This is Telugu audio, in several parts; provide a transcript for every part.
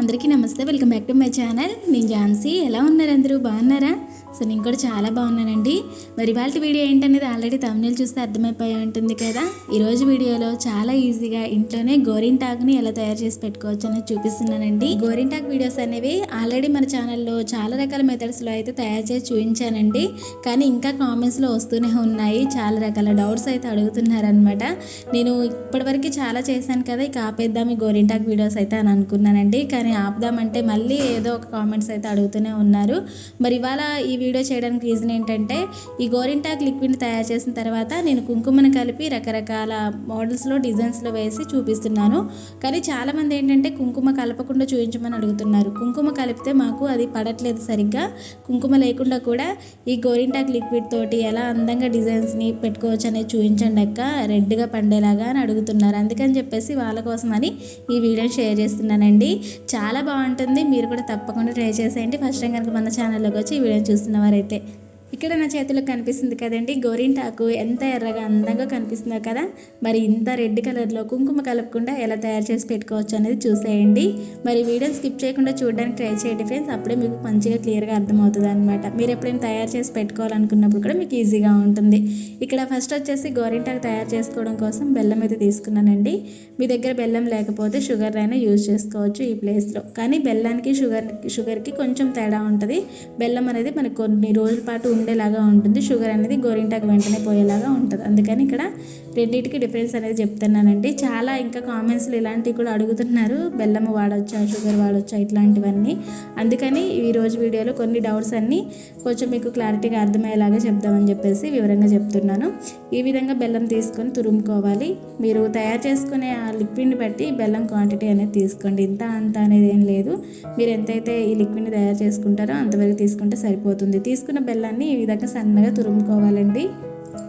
అందరికీ నమస్తే. Welcome back to my channel నేను ఝాన్సీ. ఎలా ఉన్నారు అందరూ? బాగున్నారా? సో నేను కూడా చాలా బాగున్నానండి. మరి వాళ్ళ వీడియో ఏంటనేది ఆల్రెడీ తమిళ చూస్తే అర్థమైపోయి ఉంటుంది కదా? ఈరోజు వీడియోలో చాలా ఈజీగా ఇంట్లోనే గోరింటాకుని ఎలా తయారు చేసి పెట్టుకోవచ్చు అనేది చూపిస్తున్నానండి. గోరింటాకు వీడియోస్ అనేవి ఆల్రెడీ మన ఛానల్లో చాలా రకాల మెథడ్స్లో అయితే తయారు చేసి చూపించానండి. కానీ ఇంకా కామెంట్స్లో వస్తూనే ఉన్నాయి. చాలా రకాల డౌట్స్ అయితే అడుగుతున్నారనమాట నేను ఇప్పటివరకు చాలా చేశాను కదా ఇక ఆపేద్దాం ఈ గోరింటాకు వీడియోస్ అయితే అని అనుకున్నానండి. కానీ ఆపుదామంటే మళ్ళీ ఏదో ఒక కామెంట్స్ అయితే అడుగుతూనే ఉన్నారు. మరి ఇవాళ ఈ వీడియో చేయడానికి రీజన్ ఏంటంటే ఈ గోరింటాక్ లిక్విడ్ తయారు చేసిన తర్వాత నేను కుంకుమను కలిపి రకరకాల మోడల్స్లో డిజైన్స్లో వేసి చూపిస్తున్నాను. కానీ చాలామంది ఏంటంటే కుంకుమ కలపకుండా చూపించమని అడుగుతున్నారు. కుంకుమ కలిపితే మాకు అది పడట్లేదు సరిగ్గా. కుంకుమ లేకుండా కూడా ఈ గోరింటాక్ లిక్విడ్ తోటి ఎలా అందంగా డిజైన్స్ని పెట్టుకోవచ్చు అనేది చూపించండి అక్క. రెడ్గా పండేలాగా అని అడుగుతున్నారు. అందుకని చెప్పేసి వాళ్ళ కోసమని ఈ వీడియో షేర్ చేస్తున్నానండి. చాలా చాలా బాగుంటుంది. మీరు కూడా తప్పకుండా ట్రై చేసేయండి. ఫస్ట్ టైం కనుక మన ఛానల్లోకి వచ్చి ఈ వీడియో చూస్తున్న వారైతే. ఇక్కడ నా చేతిలో కనిపిస్తుంది కదండి గోరింటాకు. ఎంత ఎర్రగా అందంగా కనిపిస్తుందో కదా. మరి ఇంత రెడ్ కలర్లో కుంకుమ కలపకుండా ఎలా తయారు చేసి పెట్టుకోవచ్చు అనేది చూసేయండి. మరి వీడియో స్కిప్ చేయకుండా చూడడానికి ట్రై చేయండి ఫ్రెండ్స్. అప్పుడే మీకు మంచిగా క్లియర్గా అర్థమవుతుంది అనమాట మీరు ఎప్పుడైనా తయారు చేసి పెట్టుకోవాలనుకున్నప్పుడు కూడా మీకు ఈజీగా ఉంటుంది. ఇక్కడ ఫస్ట్ వచ్చేసి గోరింటాకు తయారు చేసుకోవడం కోసం బెల్లం అయితే తీసుకున్నానండి. మీ దగ్గర బెల్లం లేకపోతే షుగర్ అయినా యూజ్ చేసుకోవచ్చు ఈ ప్లేస్లో. కానీ బెల్లానికి షుగర్ షుగర్కి కొంచెం తేడా ఉంటుంది. బెల్లం అనేది మనకు కొన్ని రోజుల పాటు ఉండేలాగా ఉంటుంది. షుగర్ అనేది గోరింటాకు వెంటనే పోయేలాగా ఉంటుంది. అందుకని ఇక్కడ రెండింటికి డిఫరెన్స్ అనేది చెప్తున్నానండి. చాలా ఇంకా కామెంట్స్లో ఇలాంటివి కూడా అడుగుతున్నారు. బెల్లం వాడొచ్చా షుగర్ వాడొచ్చా ఇట్లాంటివన్నీ. అందుకని ఈ రోజు వీడియోలో కొన్ని డౌట్స్ అన్నీ కొంచెం మీకు క్లారిటీగా అర్థమయ్యేలాగా చెప్దామని చెప్పేసి వివరంగా చెప్తున్నాను. ఈ విధంగా బెల్లం తీసుకొని తురుముకోవాలి. మీరు తయారు చేసుకునే ఆ లిక్విడ్ని బట్టి బెల్లం క్వాంటిటీ అనేది తీసుకోండి. ఇంత అంత అనేది ఏం లేదు. మీరు ఎంతైతే ఈ లిక్విడ్ని తయారు చేసుకుంటారో అంతవరకు తీసుకుంటే సరిపోతుంది. తీసుకున్న బెల్లాన్ని ఈ విధంగా సన్నగా తురుముకోవాలండి.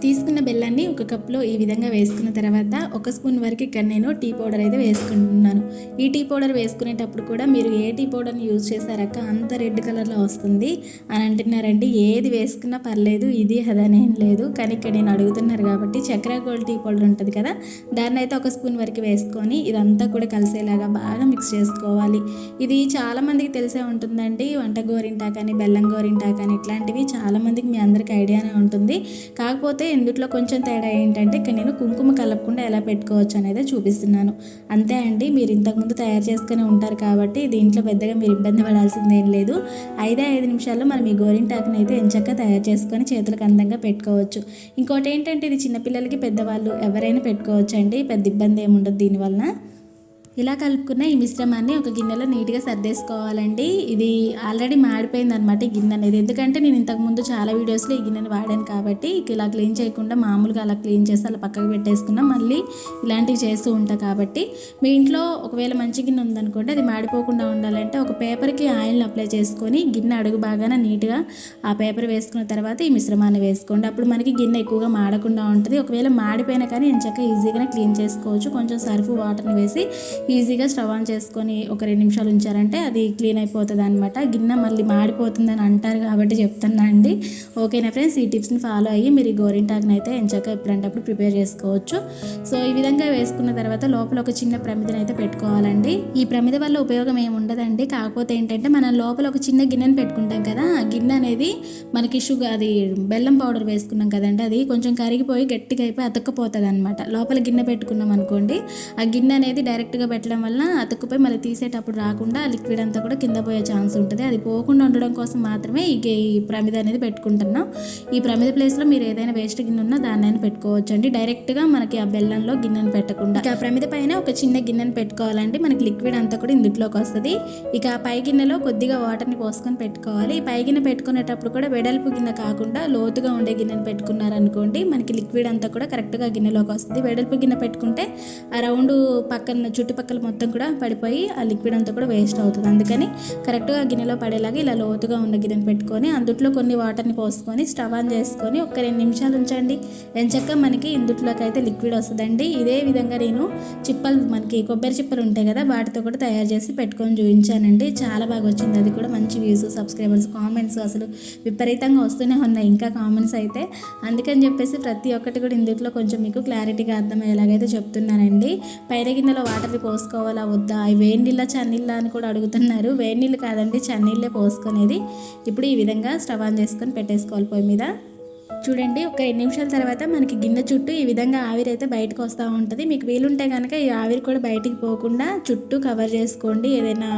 తీసుకున్న బెల్లాన్ని ఒక కప్లో ఈ విధంగా వేసుకున్న తర్వాత ఒక స్పూన్ వరకు ఇక్కడ నేను టీ పౌడర్ అయితే వేసుకుంటున్నాను. ఈ టీ పౌడర్ వేసుకునేటప్పుడు కూడా మీరు ఏ టీ పౌడర్ని యూజ్ చేశారక్క అంత రెడ్ కలర్లో వస్తుంది. అని అంటున్నారండి. ఏది వేసుకున్నా పర్లేదు ఇది అదనేం లేదు. కానీ ఇక్కడ నేను అడుగుతున్నారు కాబట్టి చక్కెర గోల్డ్ టీ పౌడర్ ఉంటుంది కదా దాన్ని అయితే ఒక స్పూన్ వరకు వేసుకొని ఇదంతా కూడా కలిసేలాగా బాగా మిక్స్ చేసుకోవాలి. ఇది చాలామందికి తెలిసే ఉంటుందండి. వంట గోరింటా కానీ బెల్లం గోరింటాక్ అని ఇట్లాంటివి చాలామందికి మీ అందరికి ఐడియానే ఉంటుంది. కాకపోతే ఇందుట్లో కొంచెం తేడా ఏంటంటే ఇక్కడ నేను కుంకుమ కలపకుండా ఎలా పెట్టుకోవచ్చు అనేది చూపిస్తున్నాను. అంతే అండి మీరు ఇంతకుముందు తయారు చేసుకుని ఉంటారు కాబట్టి దీంట్లో పెద్దగా మీరు ఇబ్బంది పడాల్సిందేం లేదు. ఐదే ఐదు నిమిషాల్లో మనం ఈ గోరింటాకుని అయితే ఎంచక్క తయారు చేసుకొని చేతులకు అందంగా పెట్టుకోవచ్చు. ఇంకోటి ఏంటంటే ఇది చిన్నపిల్లలకి పెద్దవాళ్ళు ఎవరైనా పెట్టుకోవచ్చు అండి పెద్ద ఇబ్బంది ఏముండదు దీనివల్ల ఇలా కలుపుకున్న ఈ మిశ్రమాన్ని ఒక గిన్నెలో నీట్గా సర్దేసుకోవాలండి. ఇది ఆల్రెడీ మాడిపోయింది అనమాట ఈ గిన్నె అనేది. ఎందుకంటే నేను ఇంతకుముందు చాలా వీడియోస్లో ఈ గిన్నెని వాడాను కాబట్టి ఇలా క్లీన్ చేయకుండా మామూలుగా అలా క్లీన్ చేసి అలా పక్కకు పెట్టేసుకున్నా మళ్ళీ ఇలాంటివి చేస్తూ ఉంటా కాబట్టి. మీ ఇంట్లో ఒకవేళ మంచి గిన్నె ఉందనుకోండి అది మాడిపోకుండా ఉండాలంటే ఒక పేపర్కి ఆయిల్ని అప్లై చేసుకొని గిన్నె అడుగు బాగానే నీట్గా ఆ పేపర్ వేసుకున్న తర్వాత ఈ మిశ్రమాన్ని వేసుకోండి. అప్పుడు మనకి గిన్నె ఎక్కువగా మాడకుండా ఉంటుంది. ఒకవేళ మాడిపోయినా కానీ ఎంచక్క ఈజీగానే క్లీన్ చేసుకోవచ్చు. కొంచెం సర్ఫ్ వాటర్ని వేసి ఈజీగా స్టవ్ ఆన్ చేసుకొని ఒక రెండు నిమిషాలు ఉంచారంటే అది క్లీన్ అయిపోతుంది అనమాట గిన్నె మళ్ళీ మాడిపోతుందని అంటారు కాబట్టి చెప్తున్నా అండి. ఓకేనా ఫ్రెండ్స్? ఈ టిప్స్ని ఫాలో అయ్యి మీరు ఈ గోరింటాకుని అయితే ఎంచక్క ఎప్పుడంటప్పుడు ప్రిపేర్ చేసుకోవచ్చు. సో ఈ విధంగా వేసుకున్న తర్వాత లోపల ఒక చిన్న ప్రమిదని అయితే పెట్టుకోవాలండి. ఈ ప్రమిద వల్ల ఉపయోగం ఏమి ఉండదండి. కాకపోతే ఏంటంటే మనం లోపల ఒక చిన్న గిన్నెని పెట్టుకుంటాం కదా ఆ గిన్నె అనేది మనకి షుగర్ అది బెల్లం పౌడర్ వేసుకున్నాం కదండి అది కొంచెం కరిగిపోయి గట్టిగా అయిపోయి అతక్కపోతుంది అనమాట లోపల గిన్నె పెట్టుకున్నాం అనుకోండి ఆ గిన్నె అనేది డైరెక్ట్గా పెట్టడం వల్ల అతుక్కుపోయి మళ్ళీ తీసేటప్పుడు రాకుండా ఆ లిక్విడ్ అంతా కూడా కింద పోయే ఛాన్స్ ఉంటుంది. అది పోకుండా ఉండడం కోసం మాత్రమే ఈ ఈ ప్రమిద అనేది పెట్టుకుంటున్నాం. ఈ ప్రమిద ప్లేస్లో మీరు ఏదైనా వేస్ట్ గిన్నె ఉన్నా దాన్ని అయినా పెట్టుకోవచ్చు అండి డైరెక్ట్గా మనకి ఆ బెల్లంలో గిన్నెను పెట్టకుండా. ఇక ఆ ప్రమిద పైన ఒక చిన్న గిన్నెను పెట్టుకోవాలండి. మనకి లిక్విడ్ అంతా కూడా ఇందులోకి వస్తుంది. ఇక ఆ పై గిన్నెలో కొద్దిగా వాటర్ని పోసుకొని పెట్టుకోవాలి. ఈ పై గిన్నె పెట్టుకునేటప్పుడు కూడా వెడల్పు గిన్నె కాకుండా లోతుగా ఉండే గిన్నెను పెట్టుకున్నారనుకోండి మనకి లిక్విడ్ అంతా కూడా కరెక్ట్గా గిన్నెలోకి వస్తుంది. వెడల్పు గిన్నె పెట్టుకుంటే ఆ రౌండ్ పక్కన చుట్టుపక్కల మొత్తం కూడా పడిపోయి ఆ లిక్విడ్ అంతా కూడా వేస్ట్ అవుతుంది. అందుకని కరెక్ట్గా గిన్నెలో పడేలాగా ఇలా లోతుగా ఉన్న గిన్నెను పెట్టుకొని అందుట్లో కొన్ని వాటర్ని పోసుకొని స్టవ్ ఆన్ చేసుకొని ఒక రెండు నిమిషాలు ఉంచండి. ఎంచక్క మనకి ఇందుట్లోకి అయితే లిక్విడ్ వస్తుందండి. ఇదే విధంగా నేను చిప్పలు మనకి కొబ్బరి చిప్పలు ఉంటాయి కదా వాటితో కూడా తయారు చేసి పెట్టుకొని చూపించానండి. చాలా బాగా వచ్చింది. అది కూడా మంచి వ్యూస్ సబ్స్క్రైబర్స్ కామెంట్స్ అసలు విపరీతంగా వస్తూనే ఉన్నాయి ఇంకా కామెంట్స్ అయితే. అందుకని చెప్పేసి ప్రతి ఒక్కటి కూడా ఇందుట్లో కొంచెం మీకు క్లారిటీగా అర్థమయ్యేలాగైతే చెప్తున్నానండి. పైన గిన్నెలో వాటర్ పోసుకోవాలా వద్దా? వేడినీళ్ళ వేడి నీళ్ళ చన్నీళ్ళ అని కూడా అడుగుతున్నారు. వేడి నీళ్ళు కాదండి చన్నీళ్ళే పోసుకునేది. ఇప్పుడు ఈ విధంగా స్టవ్ ఆన్ చేసుకొని పెట్టేసుకోవాలి పొయ్యి మీద. చూడండి ఒక రెండు నిమిషాల తర్వాత మనకి గిన్నె చుట్టూ ఈ విధంగా ఆవిరి అయితే బయటకు వస్తూ ఉంటుంది. మీకు వీలుంటే కనుక ఈ ఆవిరి కూడా బయటికి పోకుండా చుట్టూ కవర్ చేసుకోండి. ఏదైనా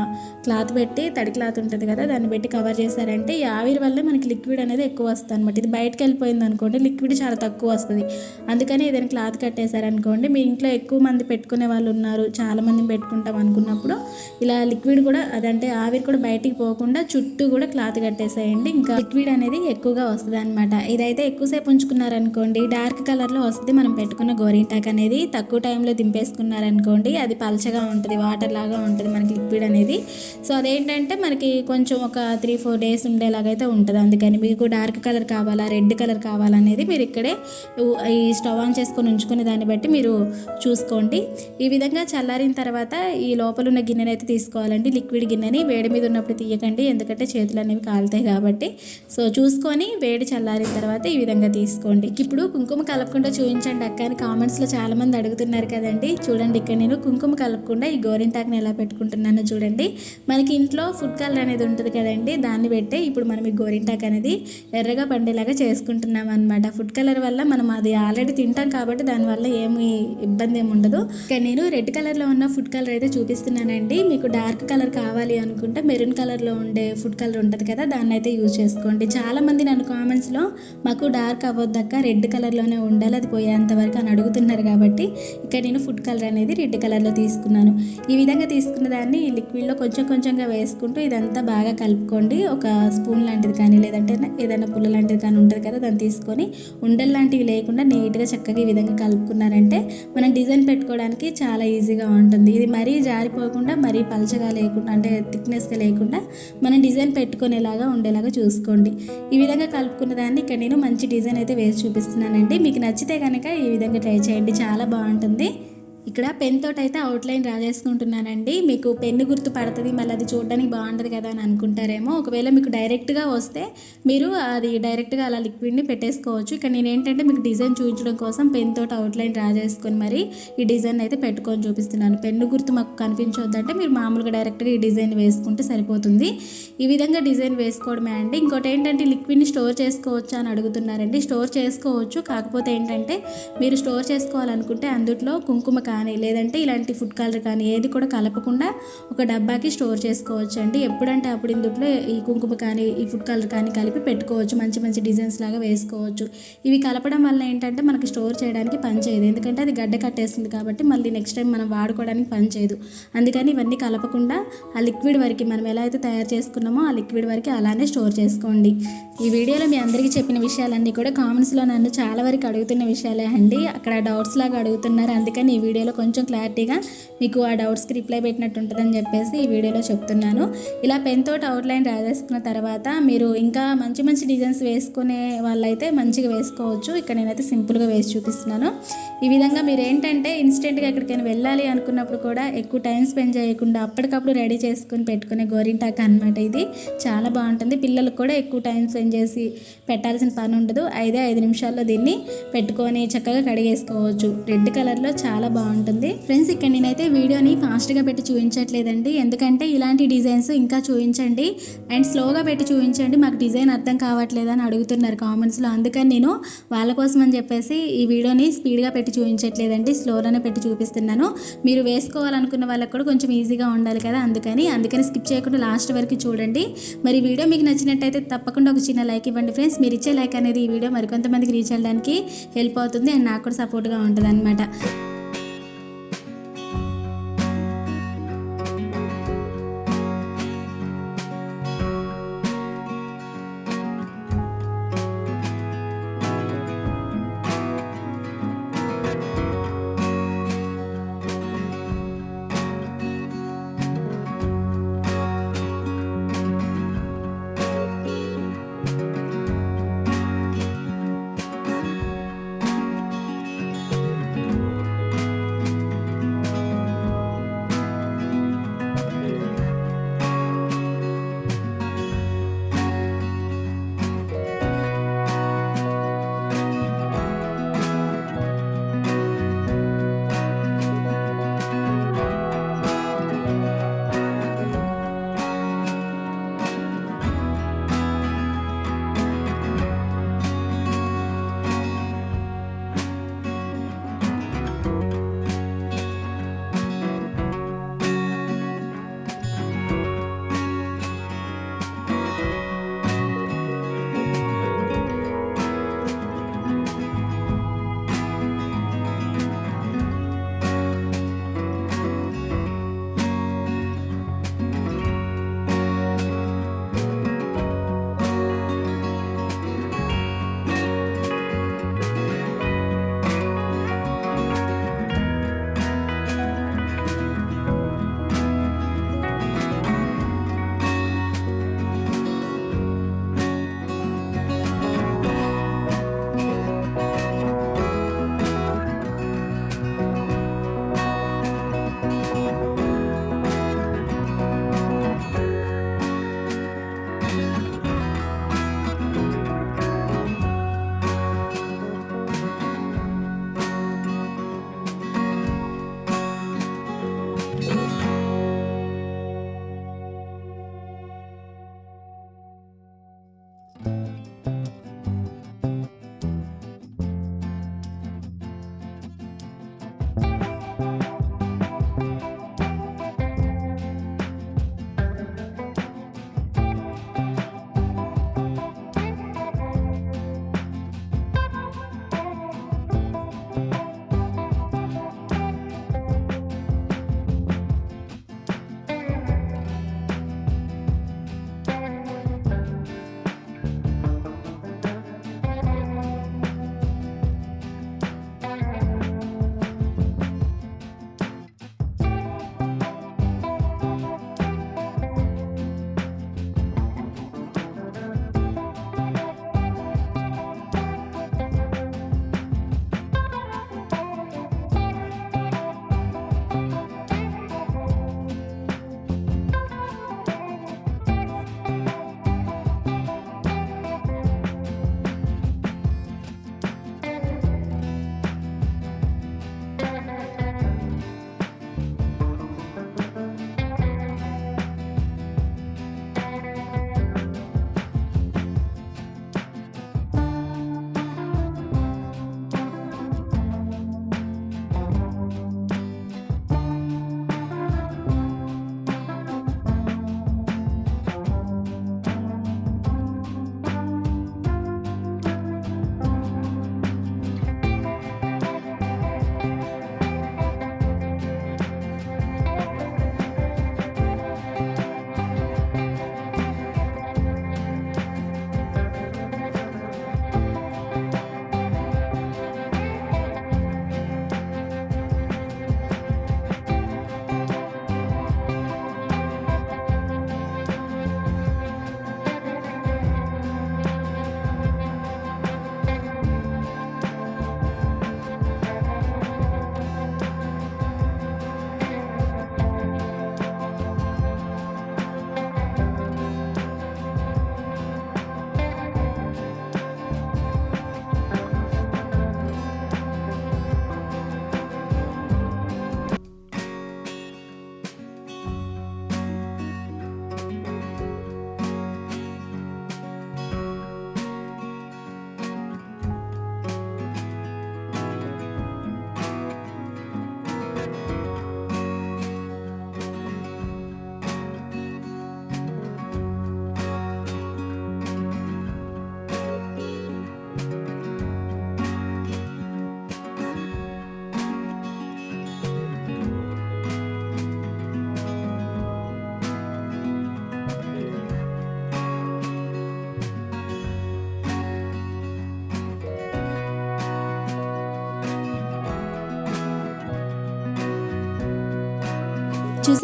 క్లాత్ పెట్టి తడి క్లాత్ ఉంటుంది కదా దాన్ని పెట్టి కవర్ చేశారంటే ఈ ఆవిరి వల్ల మనకి లిక్విడ్ అనేది ఎక్కువ వస్తుంది అనమాట ఇది బయటకు వెళ్ళిపోయింది అనుకోండి లిక్విడ్ చాలా తక్కువ వస్తుంది. అందుకని ఏదైనా క్లాత్ కట్టేశారనుకోండి మీ ఇంట్లో ఎక్కువ మంది పెట్టుకునే వాళ్ళు ఉన్నారు చాలా మందిని పెట్టుకుంటాం అనుకున్నప్పుడు ఇలా లిక్విడ్ కూడా అదంటే ఆవిరి కూడా బయటికి పోకుండా చుట్టూ కూడా క్లాత్ కట్టేసేయండి. ఇంకా లిక్విడ్ అనేది ఎక్కువగా వస్తుంది అనమాట ఇదైతే ఎక్కువసేపు ఉంచుకున్నారనుకోండి డార్క్ కలర్లో వస్తుంది మనం పెట్టుకున్న గోరింటాక్ అనేది. తక్కువ టైంలో దింపేసుకున్నారనుకోండి అది పలచగా ఉంటుంది వాటర్ లాగా ఉంటుంది మనకి లిక్విడ్ అనేది. సో అదేంటంటే మనకి కొంచెం ఒక త్రీ ఫోర్ డేస్ ఉండేలాగైతే ఉంటుంది. అందుకని మీకు డార్క్ కలర్ కావాలా రెడ్ కలర్ కావాలనేది మీరు ఇక్కడే ఈ స్టవ్ ఆన్ చేసుకొని ఉంచుకునే దాన్ని బట్టి మీరు చూసుకోండి. ఈ విధంగా చల్లారిన తర్వాత ఈ లోపల ఉన్న గిన్నెని అయితే తీసుకోవాలండి. లిక్విడ్ గిన్నెని వేడి మీద ఉన్నప్పుడు తీయకండి ఎందుకంటే చేతులు అనేవి కాలుతాయి కాబట్టి. సో చూసుకొని వేడి చల్లారిన తర్వాత ఈ విధంగా తీసుకోండి. ఇప్పుడు కుంకుమ కలపకుండా చూపించండి అక్క అని కామెంట్స్లో చాలామంది అడుగుతున్నారు కదండి. చూడండి ఇక్కడ నేను కుంకుమ కలపకుండా ఈ గోరింటాకుని ఎలా పెట్టుకుంటున్నానో చూడండి. మనకి ఇంట్లో ఫుడ్ కలర్ అనేది ఉంటుంది కదండి. దాన్ని పెట్టే ఇప్పుడు మనం ఈ గోరింటాకు అనేది ఎర్రగా పండేలాగా చేసుకుంటున్నాం అనమాట ఫుడ్ కలర్ వల్ల మనం అది ఆల్రెడీ తింటాం కాబట్టి దానివల్ల ఏమి ఇబ్బంది ఏమి ఉండదు. ఇక్కడ నేను రెడ్ కలర్లో ఉన్న ఫుడ్ కలర్ అయితే చూపిస్తున్నానండి. మీకు డార్క్ కలర్ కావాలి అనుకుంటే మెరూన్ కలర్లో ఉండే ఫుడ్ కలర్ ఉంటుంది కదా దాన్ని అయితే యూజ్ చేసుకోండి. చాలామంది నన్ను కామెంట్స్లో మాకు డార్క్ అవ్వద్దక్క రెడ్ కలర్లోనే ఉండాలి అది పోయేంత వరకు అని అడుగుతున్నారు కాబట్టి ఇక్కడ నేను ఫుడ్ కలర్ అనేది రెడ్ కలర్లో తీసుకున్నాను. ఈ విధంగా తీసుకున్న దాన్ని ఈ లిక్విడ్లో కొంచెం కొంచెంగా వేసుకుంటూ ఇదంతా బాగా కలుపుకోండి. ఒక స్పూన్ లాంటిది కానీ లేదంటే ఏదైనా పుల్ల లాంటిది కానీ ఉంటుంది కదా దాన్ని తీసుకొని ఉండలు లాంటివి లేకుండా నీట్గా చక్కగా ఈ విధంగా కలుపుకున్నారంటే మనం డిజైన్ పెట్టుకోవడానికి చాలా ఈజీగా ఉంటుంది. ఇది మరీ జారిపోకుండా మరీ పలచగా లేకుండా అంటే థిక్నెస్గా లేకుండా మనం డిజైన్ పెట్టుకునేలాగా ఉండేలాగా చూసుకోండి. ఈ విధంగా కలుపుకున్న దాన్ని ఇక్కడ నేను మంచి డిజైన్ అయితే వేసి చూపిస్తున్నానండి. మీకు నచ్చితే కనుక ఈ విధంగా ట్రై చేయండి. చాలా బాగుంటుంది. ఇక్కడ పెన్ తోటి అయితే అవుట్లైన్ రాజేసుకుంటున్నానండి. మీకు పెన్ను గుర్తు పడుతుంది మళ్ళీ అది చూడడానికి బాగుంటుంది కదా అని అనుకుంటారేమో. ఒకవేళ మీకు డైరెక్ట్గా వస్తే మీరు అది డైరెక్ట్గా అలా లిక్విడ్ని పెట్టేసుకోవచ్చు. ఇక్కడ నేను ఏంటంటే మీకు డిజైన్ చూపించడం కోసం పెన్ తోటి అవుట్లైన్ రాజేసుకొని మరి ఈ డిజైన్ అయితే పెట్టుకొని చూపిస్తున్నాను. పెన్ను గుర్తు మాకు కనిపించొద్దంటే మీరు మామూలుగా డైరెక్ట్గా ఈ డిజైన్ వేసుకుంటే సరిపోతుంది. ఈ విధంగా డిజైన్ వేసుకోవడమే అండి. ఇంకోటి ఏంటంటే లిక్విడ్ని స్టోర్ చేసుకోవచ్చా అని అడుగుతున్నారండి. స్టోర్ చేసుకోవచ్చు. కాకపోతే ఏంటంటే మీరు స్టోర్ చేసుకోవాలనుకుంటే అందుట్లో కుంకుమ కానీ లేదంటే ఇలాంటి ఫుడ్ కలర్ కానీ ఏది కూడా కలపకుండా ఒక డబ్బాకి స్టోర్ చేసుకోవచ్చు అండి. ఎప్పుడంటే అప్పుడు ఇందుట్లో ఈ కుంకుమ కానీ ఈ ఫుడ్ కలర్ కానీ కలిపి పెట్టుకోవచ్చు. మంచి మంచి డిజైన్స్ లాగా వేసుకోవచ్చు. ఇవి కలపడం వల్ల ఏంటంటే మనకి స్టోర్ చేయడానికి పనిచేయదు ఎందుకంటే అది గడ్డ కట్టేస్తుంది కాబట్టి మళ్ళీ నెక్స్ట్ టైం మనం వాడుకోవడానికి పని చేయదు. అందుకని ఇవన్నీ కలపకుండా ఆ లిక్విడ్ వరకు మనం ఎలా అయితే తయారు చేసుకున్నామో ఆ లిక్విడ్ వరకు అలానే స్టోర్ చేసుకోండి. ఈ వీడియోలో మీ అందరికీ చెప్పిన విషయాలన్నీ కూడా కామెంట్స్లో నన్ను చాలా వరకు అడుగుతున్న విషయాలే అండి. అక్కడ డౌట్స్ లాగా అడుగుతున్నారు. అందుకని ఈ వీడియో వీడియోలో కొంచెం క్లారిటీగా మీకు ఆ డౌట్స్కి రిప్లై పెట్టినట్టు ఉంటుందని చెప్పేసి ఈ వీడియోలో చెప్తున్నాను. ఇలా పెన్ తోటి అవుట్లైన్ రాసేసుకున్న తర్వాత మీరు ఇంకా మంచి మంచి డిజైన్స్ వేసుకునే వాళ్ళైతే మంచిగా వేసుకోవచ్చు. ఇక్కడ నేనైతే సింపుల్గా వేసి చూపిస్తున్నాను. ఈ విధంగా మీరు ఏంటంటే ఇన్స్టెంట్గా ఎక్కడికైనా వెళ్ళాలి అనుకున్నప్పుడు కూడా ఎక్కువ టైం స్పెండ్ చేయకుండా అప్పటికప్పుడు రెడీ చేసుకుని పెట్టుకునే గోరింటాక్ అనమాట ఇది. చాలా బాగుంటుంది. పిల్లలకు కూడా ఎక్కువ టైం స్పెండ్ చేసి పెట్టాల్సిన పని ఉండదు. ఐదే ఐదు నిమిషాల్లో దీన్ని పెట్టుకొని చక్కగా కడిగేసుకోవచ్చు. రెడ్ కలర్లో చాలా బాగుంటుంది. ఫ్రెండ్స్ ఇక్కడ నేనైతే వీడియోని ఫాస్ట్గా పెట్టి చూపించట్లేదండి. ఎందుకంటే ఇలాంటి డిజైన్స్ ఇంకా చూపించండి. అండ్ స్లోగా పెట్టి చూపించండి. మాకు డిజైన్ అర్థం కావట్లేదని అడుగుతున్నారు కామెంట్స్లో అందుకని నేను వాళ్ళ కోసం అని చెప్పేసి ఈ వీడియోని స్పీడ్గా పెట్టి చూపించట్లేదండి. స్లోలోనే పెట్టి చూపిస్తున్నాను. మీరు వేసుకోవాలనుకున్న వాళ్ళకి కూడా కొంచెం ఈజీగా ఉండాలి కదా అందుకని. అందుకని స్కిప్ చేయకుండా లాస్ట్ వరకు చూడండి. మరి వీడియో మీకు నచ్చినట్టయితే తప్పకుండా ఒక చిన్న లైక్ ఇవ్వండి ఫ్రెండ్స్ మీరు ఇచ్చే లైక్ అనేది ఈ వీడియో మరికొంతమందికి రీచ్ అవ్వడానికి హెల్ప్ అవుతుంది. అండ్ నాకు కూడా సపోర్ట్గా ఉంటుంది అనమాట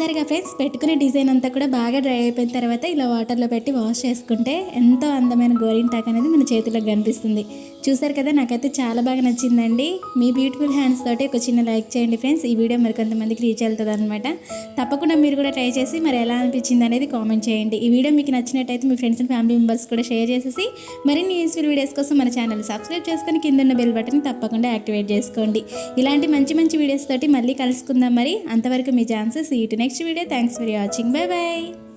చూసారుగా ఫ్రెండ్స్ పెట్టుకునే డిజైన్ అంతా కూడా బాగా డ్రై అయిపోయిన తర్వాత ఇలా వాటర్లో పెట్టి వాష్ చేసుకుంటే ఎంతో అందమైన గోరింటాక్ అనేది మన చేతిలో కనిపిస్తుంది. చూసారు కదా నాకైతే చాలా బాగా నచ్చిందండి. మీ బ్యూటిఫుల్ హ్యాండ్స్ తోటి ఒక చిన్న లైక్ చేయండి ఫ్రెండ్స్ ఈ వీడియో మరి కొంతమందికి రీచ్ వెళ్తుంది అనమాట తప్పకుండా మీరు కూడా ట్రై చేసి మరి ఎలా అనిపించింది అనేది కామెంట్ చేయండి. ఈ వీడియో మీకు నచ్చినట్టయితే మీ ఫ్రెండ్స్ అండ్ ఫ్యామిలీ మెంబర్స్ కూడా షేర్ చేసేసి మరిన్ని యూస్ఫుల్ వీడియోస్ కోసం మన ఛానల్ సబ్స్క్రైబ్ చేసుకొని కింద ఉన్న బెల్ బటన్ తప్పకుండా యాక్టివేట్ చేసుకోండి. ఇలాంటి మంచి మంచి వీడియోస్ తోటి మళ్ళీ కలుసుకుందాం మరి. అంతవరకు మీ ఛాన్సెస్ ఈ next video thanks for watching bye bye